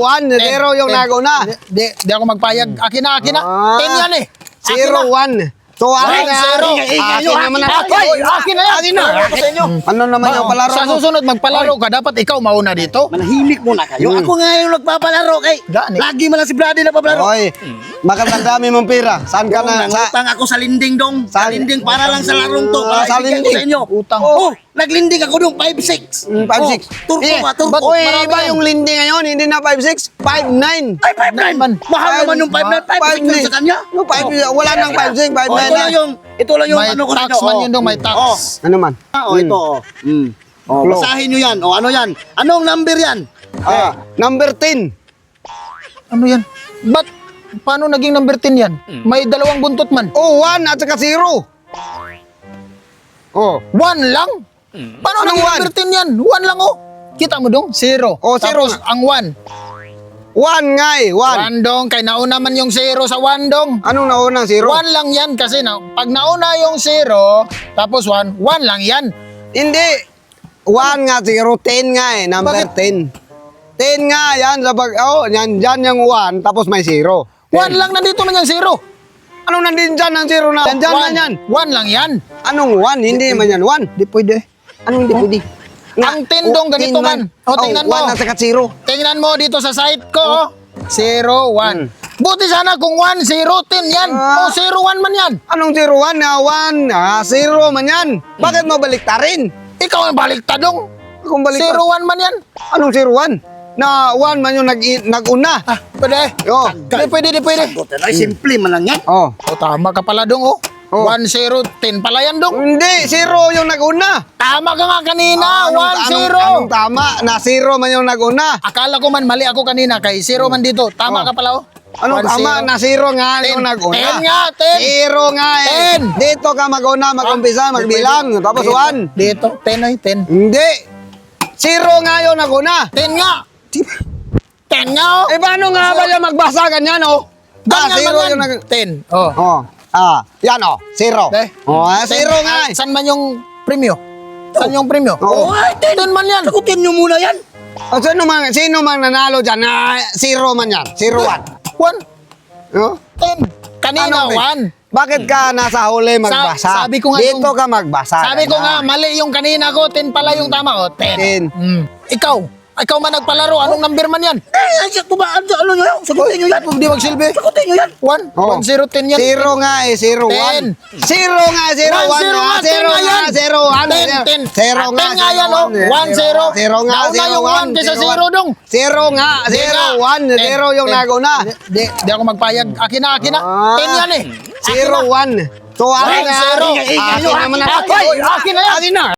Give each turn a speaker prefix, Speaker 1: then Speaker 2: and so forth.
Speaker 1: 1, zero yung naguna.
Speaker 2: Di, di, ako magpayag. Akin na, akin na.
Speaker 1: Ah.
Speaker 2: Ten yan eh.
Speaker 1: Zero. 1. So,
Speaker 2: One,
Speaker 1: akin na. Akin naman na.
Speaker 2: Akin, na yan.
Speaker 1: Akin na.
Speaker 2: Inyo.
Speaker 1: Ano naman yung palaro
Speaker 2: Sa
Speaker 1: mo?
Speaker 2: susunod, magpalaro ka. Dapat ikaw mauna dito.
Speaker 3: Manahimik muna kayo.
Speaker 1: Hmm.
Speaker 3: Ako nga yung nagpapalaro kay. Lagi man lang si Brady na papalaro.
Speaker 1: Oy, magandang dami mong pira. Saan ka na?
Speaker 3: Nangutang ako sa linding dong. Sa linding para lang sa larong to.
Speaker 1: Ah, sa linding.
Speaker 3: sa inyo.
Speaker 2: Utang.
Speaker 3: Oh, naglinding ako dong 5-6.
Speaker 1: Mm, 5-6.
Speaker 3: Oh, turko
Speaker 1: Eh,
Speaker 3: ba? Turko.
Speaker 1: ba't- Uy,
Speaker 3: Marami
Speaker 1: iba
Speaker 3: yan.
Speaker 1: yung lindi ngayon, hindi na 5-6, 5-9.
Speaker 3: Ay, 5-9.
Speaker 2: Man.
Speaker 3: Mahal naman yung 5-9. 5-6 lang sa kanya.
Speaker 1: No, 5, wala nang 5-6, 5-9
Speaker 3: Oh, ito lang yung, ito lang yung
Speaker 2: May
Speaker 3: ano ko
Speaker 2: tax
Speaker 3: rito,
Speaker 2: man
Speaker 3: oh.
Speaker 2: yun dong, may tax.
Speaker 3: Oh,
Speaker 1: Ano man?
Speaker 3: Ah, oh, ito, oh. Mm. Oh, basahin nyo yan. Oh, ano yan? Anong number yan?
Speaker 1: Ah, number 10.
Speaker 2: Ano yan? Ba't? Paano naging number 10 yan? May dalawang buntot man.
Speaker 1: Oh, 1 at saka 0. Oh,
Speaker 2: One lang? Paano
Speaker 1: Anong one?
Speaker 2: 10 yan? One lang oh. Kita mo dong? Zero.
Speaker 1: Oh, zero
Speaker 2: Tapos ang one.
Speaker 1: 1 nga eh, 1.
Speaker 2: One dong. Kay nauna man yung zero sa one dong.
Speaker 1: Anong naunang 0?
Speaker 2: One lang yan kasi na, pag nauna yung zero, tapos one, one lang yan.
Speaker 1: Hindi. 1 nga, 0, 10 nga eh, number
Speaker 2: Bakit?
Speaker 1: 10. 10 nga yan, sa pag, oh, yan, yan yung 1, tapos may 0.
Speaker 2: One lang nandito man yung zero.
Speaker 1: Anong nandun dyan ang 0 na? Yan, dyan
Speaker 2: one,
Speaker 1: man yan.
Speaker 2: One lang yan.
Speaker 1: Anong 1? Hindi man yan 1.
Speaker 2: Di pwede.
Speaker 1: Anong hindi pwede?
Speaker 2: Ang 10 dong, ganito man. O, tingnan mo.
Speaker 1: 1 at saka 0.
Speaker 2: Tingnan mo dito sa site ko. oh. Zero, one. Buti sana kung one, zero, ten yan.
Speaker 1: Ah.
Speaker 2: O, zero, one man yan.
Speaker 1: Anong 0, 1 na 1? Ah, 0 man yan. Bakit mo baliktarin?
Speaker 2: Ikaw ang baliktadong.
Speaker 1: Kung baliktar.
Speaker 2: Zero, one man yan.
Speaker 1: Anong 0, 1? Na 1 man yung nag nag-una.
Speaker 2: Ah, pwede.
Speaker 1: Oh.
Speaker 2: Di pwede, di pwede.
Speaker 3: Sagot, ay, simple man lang yan.
Speaker 1: Oh.
Speaker 2: O, tama ka pala dong, oh.
Speaker 1: Oh.
Speaker 2: One, zero, ten pala yan dong.
Speaker 1: Hindi, 0 yung nag-una.
Speaker 2: Tama ka nga kanina.
Speaker 1: Anong-
Speaker 2: one,
Speaker 1: anong-
Speaker 2: zero.
Speaker 1: Anong tama? Na 0 man yung nag-una.
Speaker 2: Akala ko man mali ako kanina kay zero man dito. Tama
Speaker 1: Oh.
Speaker 2: ka pala, oh. One,
Speaker 1: tama?
Speaker 2: zero.
Speaker 1: Na 0 nga
Speaker 2: Ten.
Speaker 1: yung nag-una.
Speaker 2: Ten nga, ten.
Speaker 1: 0 nga eh.
Speaker 2: Ten.
Speaker 1: Dito ka mag-una, mag-umpisa,
Speaker 2: Ah,
Speaker 1: magbilang.
Speaker 2: dito,
Speaker 1: Tapos
Speaker 2: dito,
Speaker 1: 1.
Speaker 2: Dito, ten ay, ten.
Speaker 1: Hindi. 0 nga yung nag-una.
Speaker 2: Ten nga. Ten nga, oh.
Speaker 1: Eh, paano nga ba yung magbasa ganyan, oh? Ah, zero yung nag...
Speaker 2: Ten. Oh.
Speaker 1: Oh. Ah, yan, oh. Zero.
Speaker 2: Eh.
Speaker 1: Oh, ah, zero nga
Speaker 2: Ah,
Speaker 1: eh.
Speaker 2: Saan man yung premyo? Saan yung premyo?
Speaker 1: Oo.
Speaker 3: Oh, ay, ten.
Speaker 2: Ten man yan.
Speaker 3: Sagutin nyo muna yan.
Speaker 1: Oh, sino man, sino man nanalo dyan? Ah, zero man yan. Zero one.
Speaker 2: One.
Speaker 1: Oh?
Speaker 2: Ten. Kanina,
Speaker 1: Ano,
Speaker 2: one.
Speaker 1: Bakit ka nasa huli magbasa?
Speaker 2: sabi ko nga
Speaker 1: Dito
Speaker 2: yung-
Speaker 1: ka magbasa.
Speaker 2: Sabi ko nga, mali yung kanina ko. Ten pala yung tama ko. Ten.
Speaker 1: Ten.
Speaker 2: Mm. Ikaw. Ikaw man nagpalaro. Anong number man yan?
Speaker 3: Eh, ay, siya, tubaan, ano nyo yan? Sagutin nyo yan.
Speaker 2: Hindi magsilbi.
Speaker 3: Sagutin nyo yan.
Speaker 2: One.
Speaker 1: Oh.
Speaker 2: One, zero, ten yan.
Speaker 1: Zero nga eh, zero
Speaker 2: Ten.
Speaker 1: one. Zero nga, zero
Speaker 2: One,
Speaker 1: one.
Speaker 2: zero
Speaker 1: nga,
Speaker 2: ten
Speaker 1: Zero
Speaker 2: nga
Speaker 1: nga,
Speaker 2: yan.
Speaker 1: zero one.
Speaker 2: Ten, ten.
Speaker 1: Zero
Speaker 2: Ah,
Speaker 1: nga,
Speaker 2: ten nga
Speaker 1: zero
Speaker 2: yan, oh.
Speaker 1: one.
Speaker 2: One, zero.
Speaker 1: Zero nga,
Speaker 2: Nauna
Speaker 1: zero
Speaker 2: yung one kaysa zero dong.
Speaker 1: Zero nga,
Speaker 2: Di
Speaker 1: zero
Speaker 2: nga.
Speaker 1: one.
Speaker 2: Ten,
Speaker 1: Zero yung
Speaker 2: ten.
Speaker 1: naguna.
Speaker 2: Di, di, di ako magpayag. Akin na, akin na.
Speaker 1: Ah.
Speaker 2: Ten yan eh.
Speaker 1: Zero one. So,
Speaker 2: One,
Speaker 1: akin na.
Speaker 2: zero.
Speaker 1: Akin naman na.
Speaker 2: Akin, na yan.
Speaker 1: Akin na.